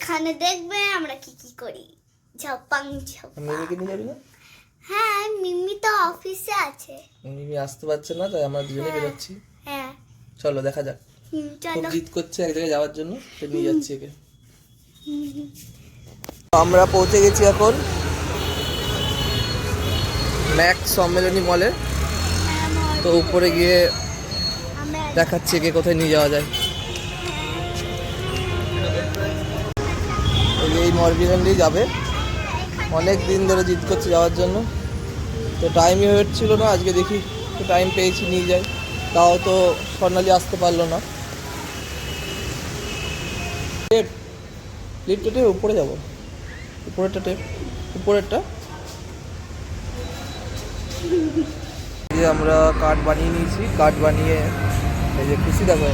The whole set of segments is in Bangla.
ওইখানে দেখবে আমরা কি কি করি। ঝপাং ঝপাং। মিমিকে নিয়ে যাবি না? হ্যাঁ মিমি তো অফিসে আছে। মিমি আসতে পারছে না তাই আমরা দুজনে বেরোচ্ছি। হ্যাঁ। চলো দেখা যাক। চলো। জিদ করছে এক জায়গায় যাওয়ার জন্য তো নিয়ে যাচ্ছি একে। আমরা পৌঁছে গেছি এখন ম্যাক্স সম্মেলনী মলে। হ্যাঁ, তো উপরে গিয়ে দেখাচ্ছি একে কোথায় নিয়ে যাওয়া যায়। এই মরবিল্যান্ডেই যাবে। অনেক দিন ধরে জিদ করছে যাওয়ার জন্য। তো টাইমই উঠছিল না, আজকে দেখি তো টাইম পেয়েছি, নিয়ে যাই। তাও তো স্বর্ণালী আসতে পারল না। টেপ লিফটে টেপ উপরে যাব। উপরেরটা টেপ উপরেরটা। যে আমরা কার্ড বানিয়ে নিয়েছি। কার্ড বানিয়ে, এই যে খুশি দেখো।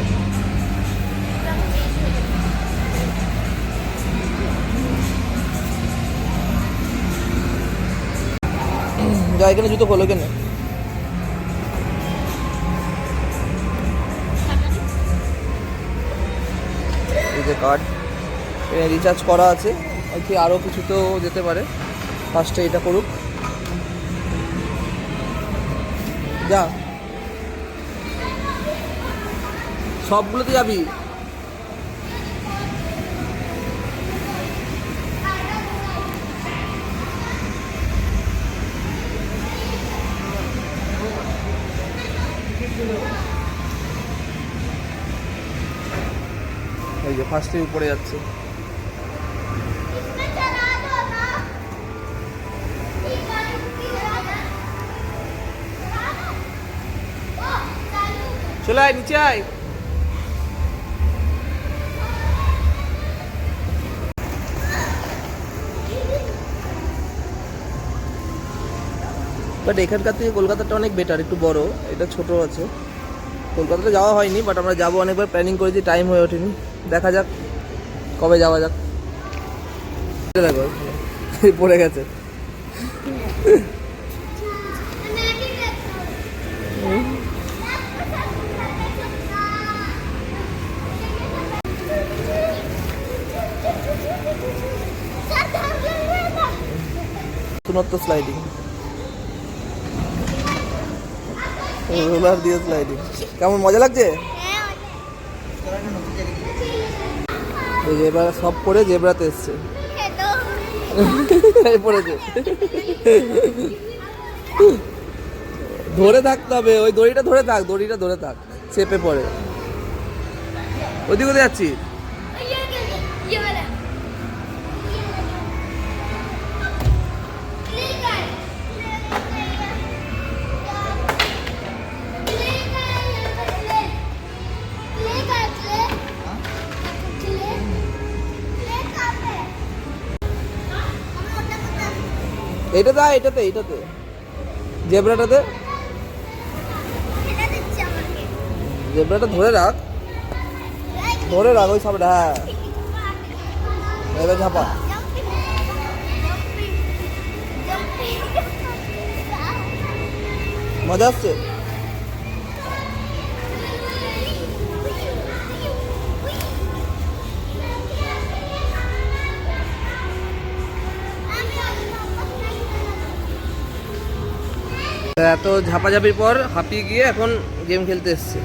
যা এখানে জুতো খোলো কেন। এই যে কার্ড এখানে রিচার্জ করা আছে। আর কি আরও কিছু তো যেতে পারে। ফার্স্টে এটা করুক। যা। সবগুলোতে যাবি? এই যে ফার্স্টে উপরে যাচ্ছে। চলে আয় নিচে আয়। বাট এখানকার থেকে কলকাতাটা অনেক বেটার একটু বড়, এটা ছোট আছে। কলকাতাতে যাওয়া হয়নি বাট আমরা যাব অনেকবার প্ল্যানিং করেছি টাইম হয়ে ওঠেনি। দেখা যাক, কবে যাওয়া যাক। পড়ে গেছে। নতুনত্ব স্লাইডিং রোলার দিয়ে স্লাইডিং কেমন, মজা লাগছে? এবার সব পরে জেবরাতে এসছে। পড়েছে ধরে থাকতে হবে, ওই দড়িটা ধরে থাক, দড়িটা ধরে থাক, চেপে পড়ে। ওইদিকে কোথায় যাচ্ছি। এটা দা এটাতে এটাতে। জেব্রাটাতে। জেব্রাটা ধরে রাখ। ধরে রাখ ওই সাপটা হ্যাঁ। এবার ঝাপা। মজা আসছে? এত ঝাপাঝাপির পর হাঁপিয়ে গিয়ে এখন গেম খেলতে এসছে।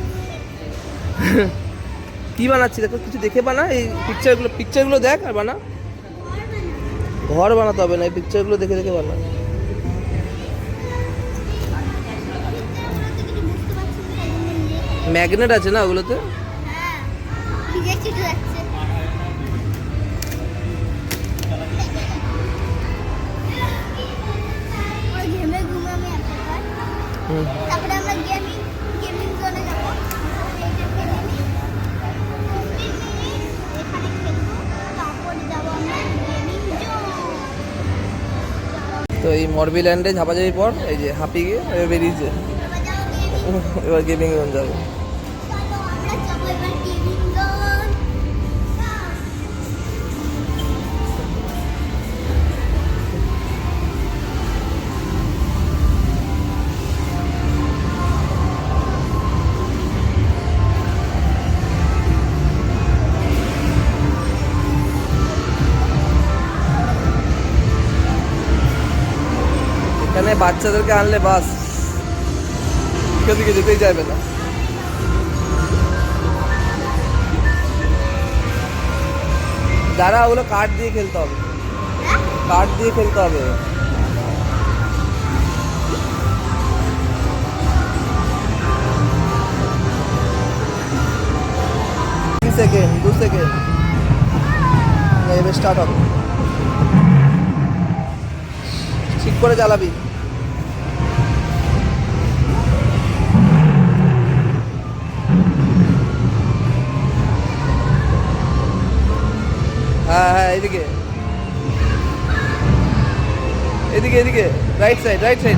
কি বানাচ্ছি দেখো কিছু দেখে বানা এই পিকচারগুলো পিকচারগুলো দেখ আর বানা। ঘর বানাতে হবে না এই পিকচারগুলো দেখে দেখে বানা। ম্যাগনেট আছে না ওগুলোতে? হুম এই মরবি ল্যান্ডে ঝাপাঝাপি পর এই যে হাঁপি গিয়ে বেরিয়েছে। এবার গেমিং রুম যাবে। বাচ্চাদেরকে আনলে বাস। সেদিকে যেতেই চাইবে না। দাঁড়া, ওগুলো কাঠ দিয়ে খেলতে হবে। কাঠ দিয়ে খেলতে হবে। সেকেন্ড দু সেকেন্ড এবার স্টার্ট হবে। ঠিক করে চালাবি। হ্যাঁ হ্যাঁ এদিকে। এদিকে এদিকে রাইট সাইড রাইট সাইড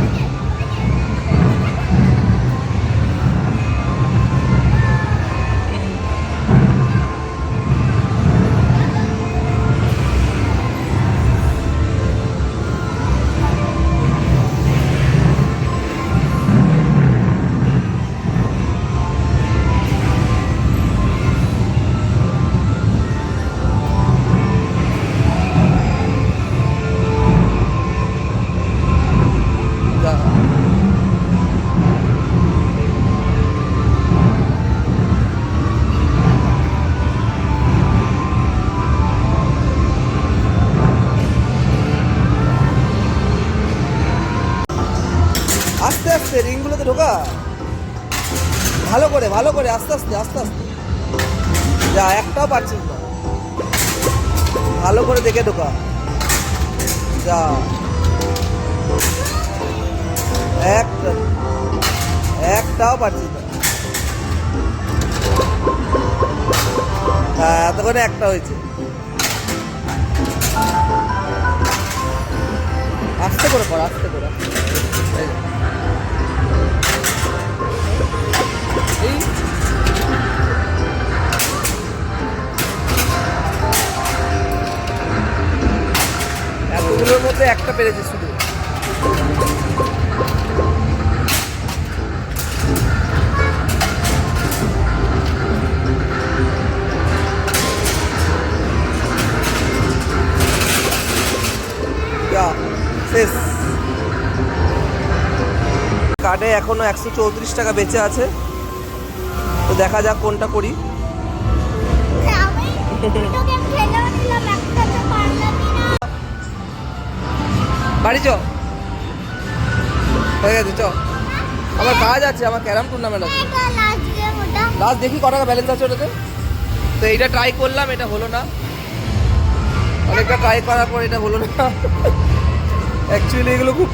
আস্তে আস্তে রিংগুলোতে ঢোকা। ভালো করে ভালো করে, আস্তে আস্তে আস্তে আস্তে। যা, একটাও পারছিস না। ভালো করে দেখে ঢোকা। যা। একটা। একটাও পারছিস না। হ্যাঁ এতক্ষণে একটা হয়েছে। আস্তে করে কর, আস্তে করে। এতগুলোর মধ্যে একটা পেরেছে শুধু। শেষ। কার্ডে এখনও একশো চৌত্রিশ টাকা বেঁচে আছে। তো দেখা যাক কোনটা করি। বাড়ি চ হয়ে গেছে চ আমার কাজ আছে, আমার ক্যারাম টুর্নামেন্ট আছে। লাস্ট দেখি ক টাকা ব্যালেন্স আছে ওটাতে। তো এইটা ট্রাই করলাম, এটা হলো না। অনেকটা ট্রাই করার পর এটা হলো না। অ্যাকচুয়ালি এগুলো খুব